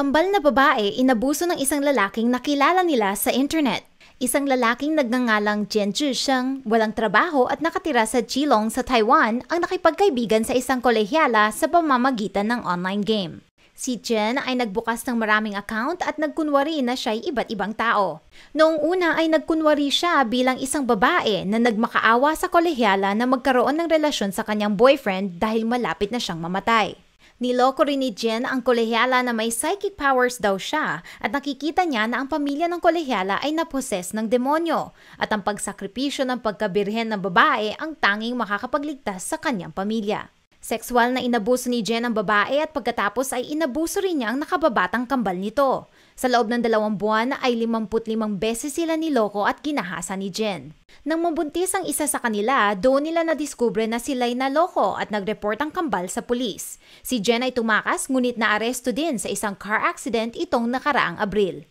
kambal na babae inabuso ng isang lalaking nakilala nila sa internet. Isang lalaking nagngangalang Jen Zhisheng, walang trabaho at nakatira sa Geelong sa Taiwan ang nakipagkaibigan sa isang kolehyala sa pamamagitan ng online game. Si Jen ay nagbukas ng maraming account at nagkunwari na siya'y iba't ibang tao. Noong una ay nagkunwari siya bilang isang babae na nagmakaawa sa kolehyala na magkaroon ng relasyon sa kanyang boyfriend dahil malapit na siyang mamatay. Niloko rin ni Jen ang kolehyala na may psychic powers daw siya at nakikita niya na ang pamilya ng kolehyala ay naposes ng demonyo at ang pagsakripisyo ng pagkabirhen ng babae ang tanging makakapagligtas sa kanyang pamilya. Sexual na inabuso ni Jen ang babae at pagkatapos ay inabuso rin niya ang nakababatang kambal nito. Sa loob ng dalawang buwan ay 55 beses sila niloko at ginahasa ni Jen. Nang mabuntis ang isa sa kanila, doon nila nadiskubre na sila'y naloko at nag-report ang kambal sa pulis. Si Jen ay tumakas ngunit naaresto din sa isang car accident itong nakaraang Abril.